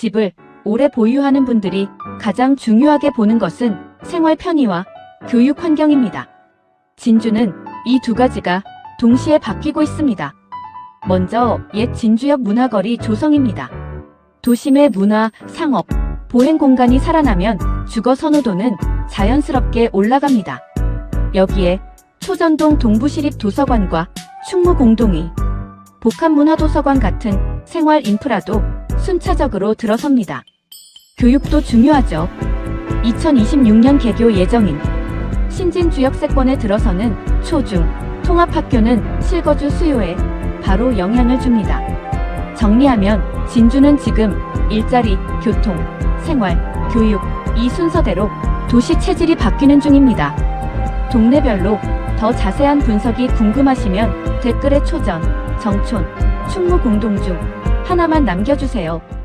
집을 오래 보유하는 분들이 가장 중요하게 보는 것은 생활 편의와 교육 환경입니다. 진주는 이 두 가지가 동시에 바뀌고 있습니다. 먼저 옛 진주역 문화거리 조성입니다. 도심의 문화, 상업, 보행 공간이 살아나면 주거 선호도는 자연스럽게 올라갑니다. 여기에 초전동 동부시립 도서관과 충무공동이, 복합문화도서관 같은 생활 인프라도 순차적으로 들어섭니다. 교육도 중요하죠. 2026년 개교 예정인 신진 주역 세권에 들어서는 초중, 통합학교는 실거주 수요에 바로 영향을 줍니다. 정리하면 진주는 지금 일자리, 교통, 생활, 교육 이 순서대로 도시 체질이 바뀌는 중입니다. 동네별로 더 자세한 분석이 궁금하시면 댓글에 초전, 정촌, 충무 공동 중 하나만 남겨주세요.